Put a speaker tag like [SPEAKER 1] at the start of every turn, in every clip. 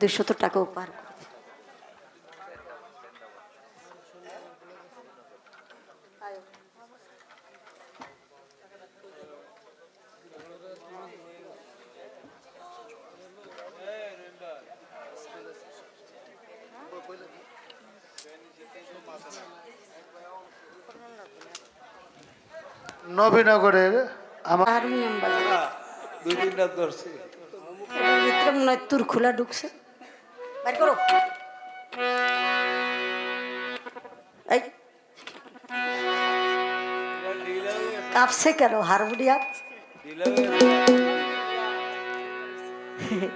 [SPEAKER 1] দুশত টাকা উপহার করবে।
[SPEAKER 2] নবীনগরের আমার
[SPEAKER 1] হারমোনিয়াম
[SPEAKER 3] দুই তিনটা ধরছি
[SPEAKER 1] ভিতরে মনে হয় তুর খোলা ঢুকছে। বাইর করো। এই। কাঁপছে কেন? হারমোনিয়াম?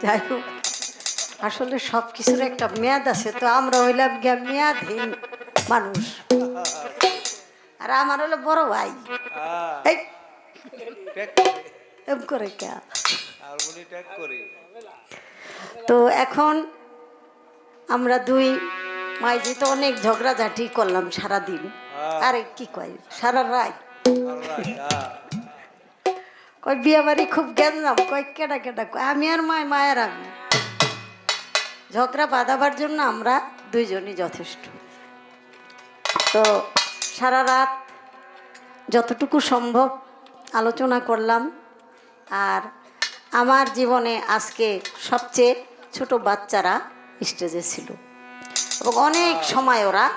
[SPEAKER 1] যাই হোক আসলে সব কিছুর একটা মেয়াদ আছে তো আমরা হইলাম গিয়া মেয়াদহীন মানুষ। আর আমার হলো বড় ভাই। এই। এম করে কে?
[SPEAKER 3] হারমোনি ট্যাগ করি।
[SPEAKER 1] তো এখন আমরা দুই মাইজি তো অনেক ঝগড়াঝাটি করলাম সারা দিন আরে কি কয়? সারা রাত। কয় বিয়ে বাড়ি খুব গেলাম কয় কেডা কেডা কয়? আমি আর মায় মায়ের আমি। ঝগড়া বাঁধাবার জন্য আমরা দুইজনই যথেষ্ট। তো সারা রাত যতটুকু সম্ভব আলোচনা করলাম আর আমার জীবনে আজকে সবচেয়ে ছোট বাচ্চারা স্টেজে ছিল। এবং অনেক সময় ওরা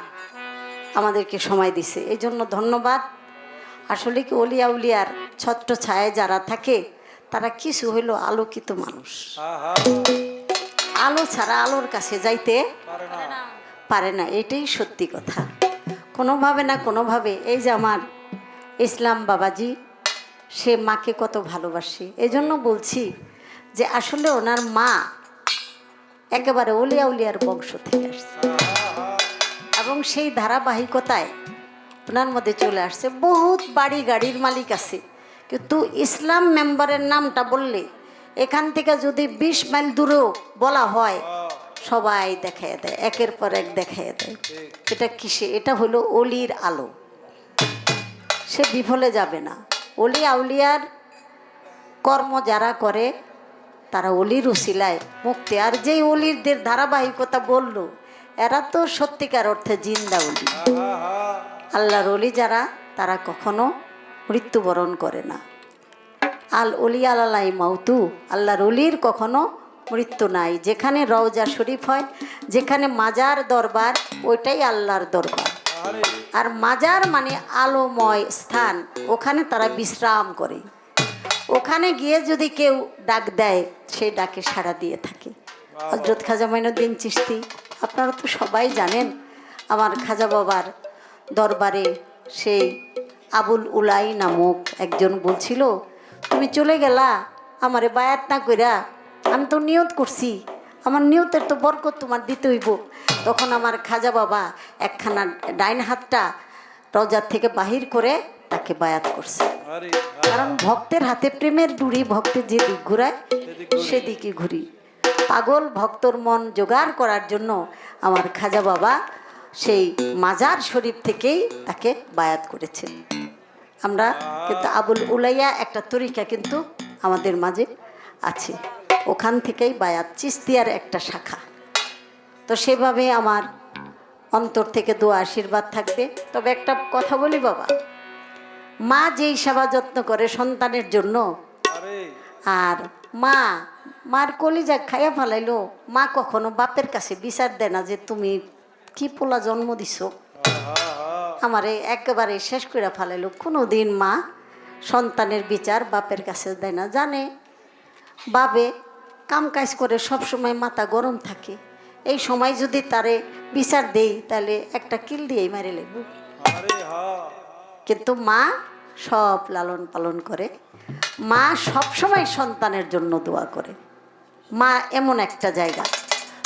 [SPEAKER 1] আমাদেরকে সময় দিছে। এই জন্য ধন্যবাদ। আসলে কি অলিয়া উলিয়ার ছত্র ছায় যারা থাকে, তারা কিছু হইল আলোকিত মানুষ। আলো ছাড়া আলোর কাছে যাইতে পারে না। এটাই সত্যি কথা। কোনোভাবে না কোনোভাবে এই যে আমার ইসলাম বাবাজি সে মাকে কত ভালোবাসে। এই জন্য বলছি যে আসলে ওনার মা একেবারে উলিয়া উলিয়ার বংশ থেকে আসছে। এবং সেই ধারাবাহিকতায় ওনার মধ্যে চলে আসছে। বহুত বাড়ি গাড়ির মালিক আছে। কিন্তু ইসলাম মেম্বারের নামটা বললে এখান থেকে যদি বিশ মাইল দূরেও বলা হয়, সবাই দেখায় দেয়, একের পর এক দেখায় দেয়। এটা কিসে? এটা হলো অলির আলো। সে বিফলে যাবে না। অলি আউলিয়ার কর্ম যারা করে, তারা অলির উসিলায় মুক্তি। আর যেই অলিরদের ধারাবাহিকতা বলল, এরা তো সত্যিকার অর্থে জিন্দা অলি। আল্লাহর অলি যারা, তারা কখনো মৃত্যুবরণ করে না। আল অলি আলাই মাউতু, আল্লাহর অলির কখনো মৃত্যু নাই। যেখানে রওজা শরীফ হয়, যেখানে মাজার দরবার, ওইটাই আল্লাহর দরবার। আর মাজার মানে আলোময় স্থান। ওখানে তারা বিশ্রাম করে। ওখানে গিয়ে যদি কেউ ডাক দেয় সেই ডাকে সাড়া দিয়ে থাকে। হজরত খাজা মাইনুদ্দিন চিস্তি আপনারা তো সবাই জানেন আমার খাজা বাবার দরবারে সেই আবুল উলাই নামক একজন বলছিল তুমি চলে গেলা আমারে বায়াত না কইরা আমি তো নিয়ত করছি। আমার নিয়তের তো বরকত তোমার দিতে হইব। তখন আমার খাজা বাবা একখানা ডাইন হাতটা রজার থেকে বাহির করে তাকে বায়াত করছে। কারণ ভক্তের হাতে প্রেমের ডুরি ভক্তের যে দিক ঘুরায় সেদিকে ঘুরি। পাগল ভক্তর মন জোগাড় করার জন্য আমার খাজা বাবা সেই মাজার শরীফ থেকেই তাকে বায়াত করেছেন আমরা কিন্তু আবুল উলাইয়া একটা তরিকা কিন্তু আমাদের মাঝে আছে। ওখান থেকেই বায়াত চিস্তিয়ার একটা শাখা। তো সেভাবে আমার অন্তর থেকে দোয়া আশীর্বাদ থাকবে। তবে একটা কথা বলি বাবা মা যেই সেবা যত্ন করে সন্তানের জন্য
[SPEAKER 3] আর।
[SPEAKER 1] মা মার কলিজা খাইয়া ফেলাইলো মা কখনো বাপের কাছে বিচার দেয় না যে তুমি কি পোলা জন্ম দিছো। আমারে একেবারে শেষ করে ফেলাইলো। কোনো দিন মা সন্তানের বিচার বাপের কাছে দেয় না। জানে বাবে কাম কাজ করে সব সময় মাথা গরম থাকে। এই সময় যদি তারে বিচার দেই তাহলে একটা কিল দিয়েই মারে লাগবে। কিন্তু মা সব লালন পালন করে। মা সব সময় সন্তানের জন্য দোয়া করে। মা এমন একটা জায়গা।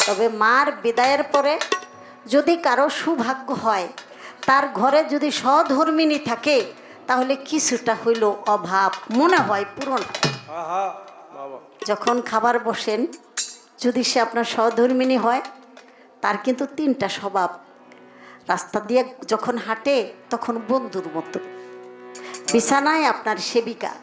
[SPEAKER 1] তবে মার বিদায়ের পরে যদি কারও সুভাগ্য হয় তার ঘরে যদি সধর্মিনী থাকে তাহলে কিছুটা হইল অভাব মনে হয় পূরণ। যখন খাবার বসেন, যদি সে আপনার সহধর্মিনী হয়, তার কিন্তু তিনটা স্বভাব। রাস্তা দিয়ে যখন হাঁটে, তখন বন্ধুর মতো। বিছানায় আপনার সেবিকা।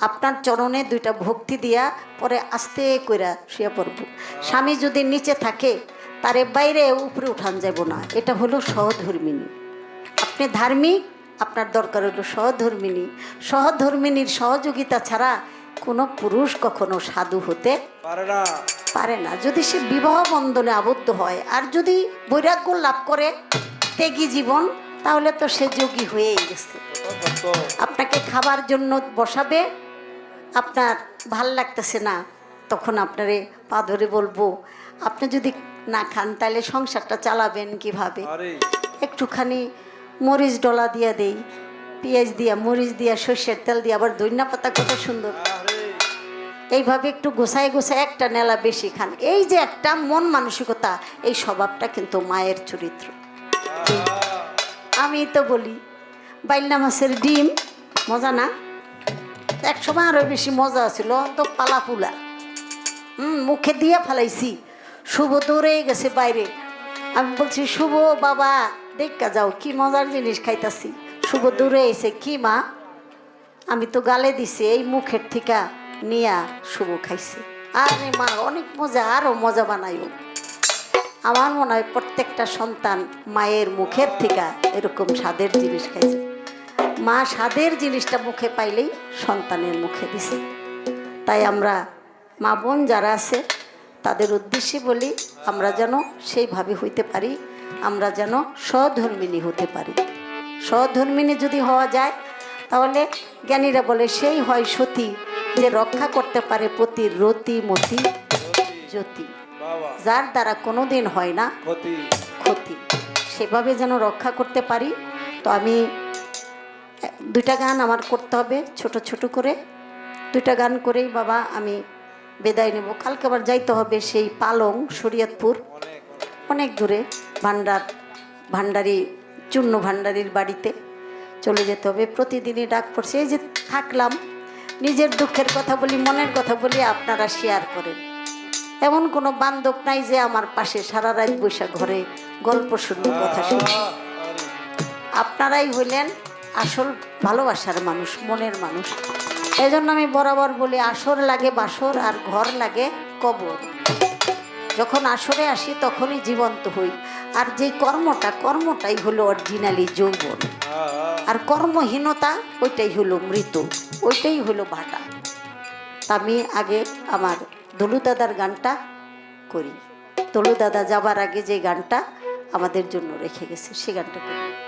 [SPEAKER 1] আপনার চরণে দুইটা ভক্তি দিয়া পরে আস্তে কইরা শুয়ে পড়ব। স্বামী যদি নিচে থাকে, তারে বাইরে উপরে উঠান যাব না। এটা হলো সহধর্মিনী আপনি ধার্মিক, আপনার দরকার হলো সহধর্মিনী সহধর্মিনীর সহযোগিতা ছাড়া কোনো পুরুষ কখনো সাধু হতে
[SPEAKER 3] পারে না।
[SPEAKER 1] পারে না। যদি সে বিবাহ বন্ধনে আবদ্ধ হয় আর যদি বৈরাগ্য লাভ করে ত্যাগী জীবন তাহলে তো সে যোগী হয়েই গেছে। আপনাকে খাবার জন্য বসাবে আপনার ভালো লাগতেছে না তখন আপনারে পা ধরে বলব আপনি যদি না খান তাহলে সংসারটা চালাবেন কীভাবে? একটুখানি মরিচ ডলা দিয়ে দেই পেঁয়াজ দিয়া মরিচ দিয়া সর্ষের তেল দিয়ে আবার দৈন্যা পাতা কত সুন্দর।
[SPEAKER 3] আরে
[SPEAKER 1] এইভাবে একটু গোছায় গোছায় একটা নেলা বেশি খান। এই যে একটা মন মানসিকতা, এই স্বভাবটা কিন্তু মায়ের চরিত্র। আমি তো বলি বাইল্লা মাছের ডিম, মজা না? এক সময় আরও বেশি মজা ছিল তো পালাপুলা হুম, মুখে দিয়ে ফেলাইছি। শুভ দৌড়ে গেছে বাইরে। আমি বলছি, শুভ বাবা, দেখা যাও, কি মজার জিনিস খাইতাছি। শুভ দূরে এসে কি মা? আমি তো গালে দিছি, এই মুখের থেকে। নিয়া শুভ খাইছে। আরে মা, অনেক মজা আরও মজা বানাইও। আমার মনে হয় প্রত্যেকটা সন্তান মায়ের মুখের থেকে এরকম স্বাদের জিনিস খাইছে। মা স্বাদের জিনিসটা মুখে পাইলেই সন্তানের মুখে দিছে। তাই আমরা মা বোন যারা আছে, তাদের উদ্দেশ্যে বলি, আমরা যেন সেইভাবে হইতে পারি, আমরা যেন সধর্মিনী হতে পারি। সধর্মিনী যদি হওয়া যায়, তাহলে জ্ঞানীরা বলে, সেই হয় সতী যে রক্ষা করতে পারে প্রতি রতি মতি জ্যোতি। যার দ্বারা কোনো দিন হয় না
[SPEAKER 3] ক্ষতি।
[SPEAKER 1] সেভাবে যেন রক্ষা করতে পারি তো আমি দুইটা গান আমার করতে হবে ছোট ছোট করে। দুইটা গান করেই বাবা আমি বেদায় নেব। কালকে আবার যাইতে হবে সেই পালং শরীয়তপুর।
[SPEAKER 3] অনেক
[SPEAKER 1] অনেক দূরে ভান্ডার ভান্ডারি চূর্ণ ভান্ডারির বাড়িতে চলে যেতে হবে। প্রতিদিনই ডাক পড়ছে। এই যে থাকলাম নিজের দুঃখের কথা বলি, মনের কথা বলি, আপনারা শেয়ার করেন। এমন কোনো বান্ধব নাই যে আমার পাশে সারা রাত বৈশাখ ঘরে গল্প শুনব কথা শুনব আপনারাই হইলেন আসল ভালোবাসার মানুষ, মনের মানুষ। এই জন্য আমি বরাবর বলি, আসর লাগে বাসর আর ঘর লাগে কবর। যখন আসরে আসি তখনই জীবন্ত হই। আর যে কর্মটা, কর্মটাই হলো অরিজিনালি যৌবন। আর কর্মহীনতা, ওইটাই হলো মৃত্যু, ওইটাই হলো ভাটা আমি আগে আমার দলু দাদার গানটা করি। দলু দাদা যাবার আগে যে গানটা আমাদের জন্য রেখে গেছে, সে গানটা করি।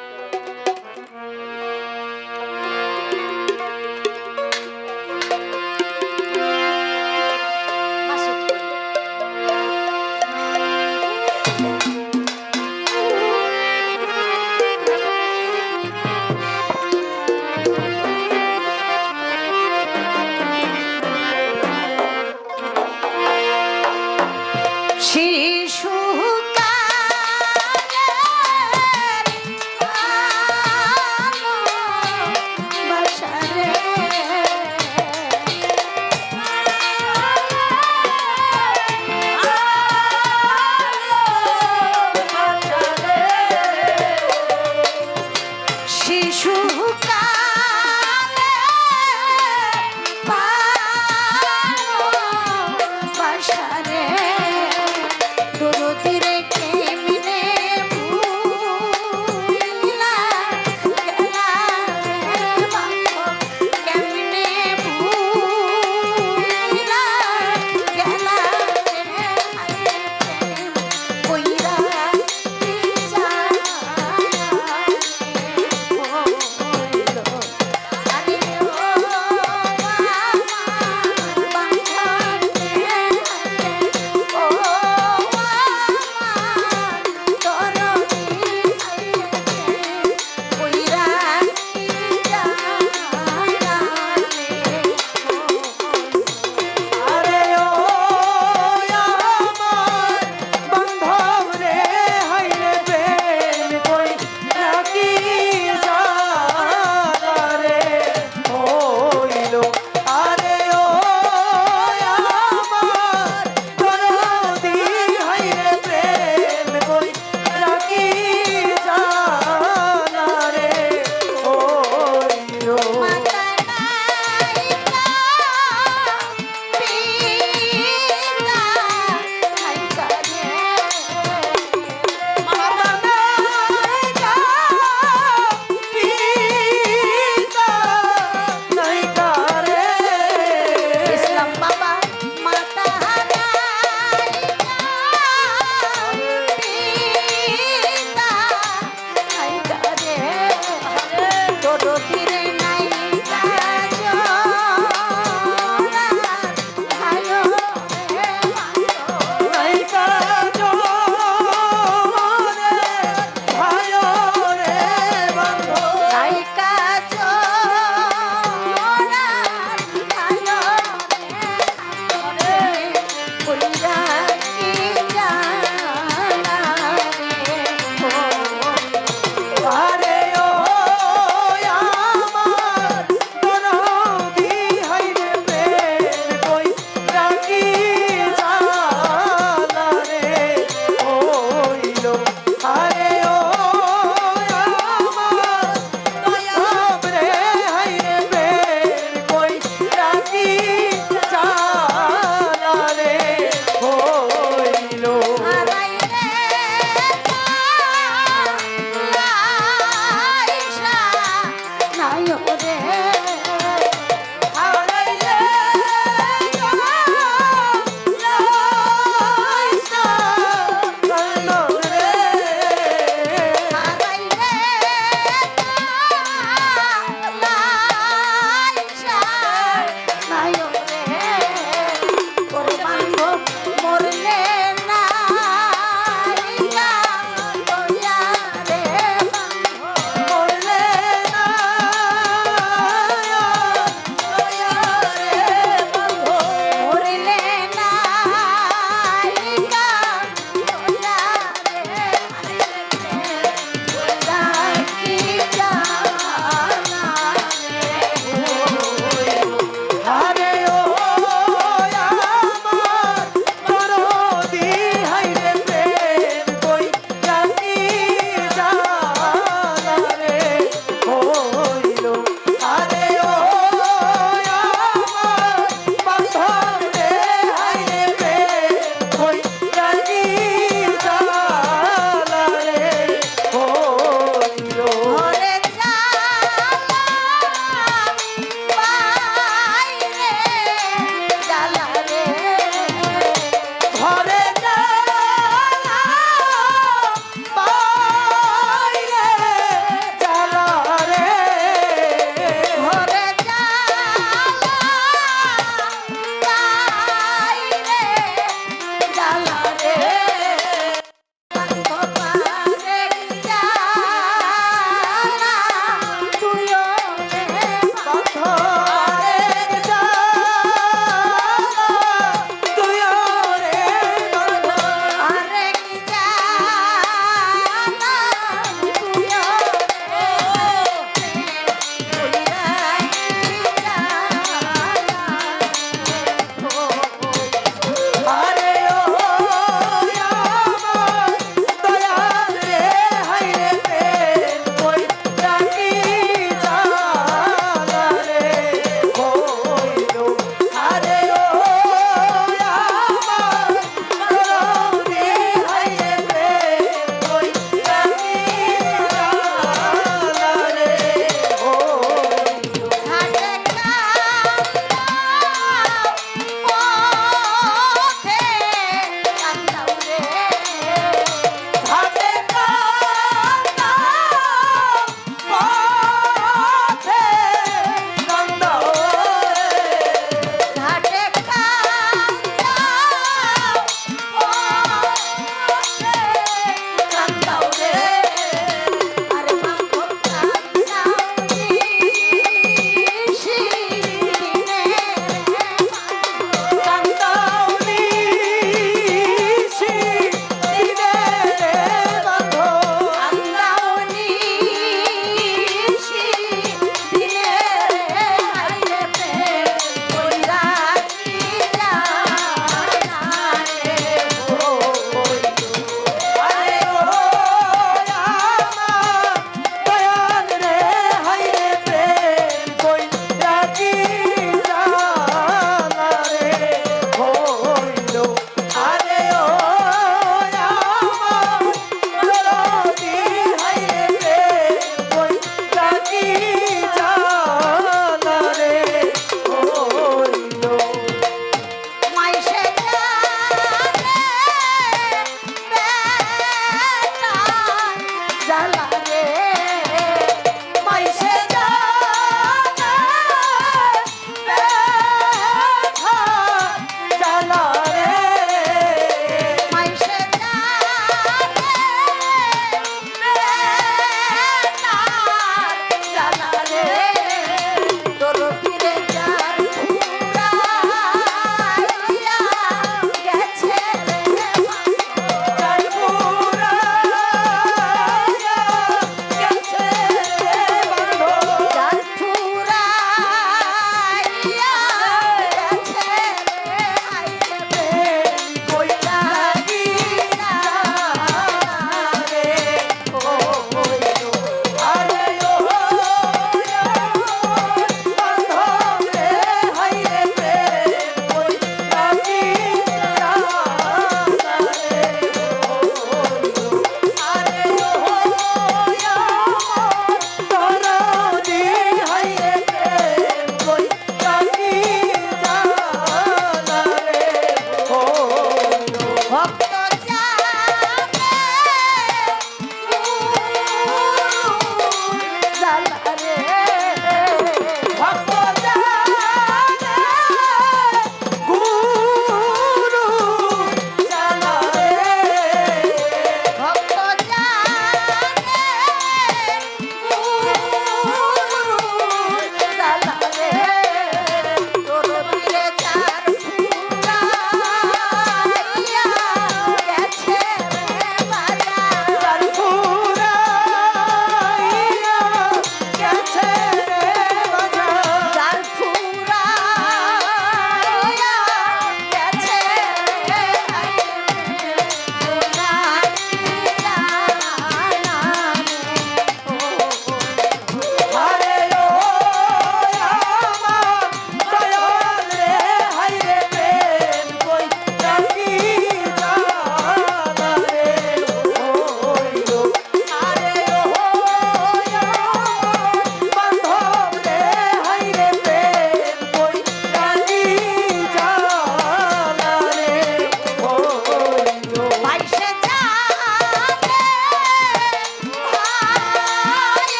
[SPEAKER 1] the head.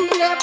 [SPEAKER 3] Yeah.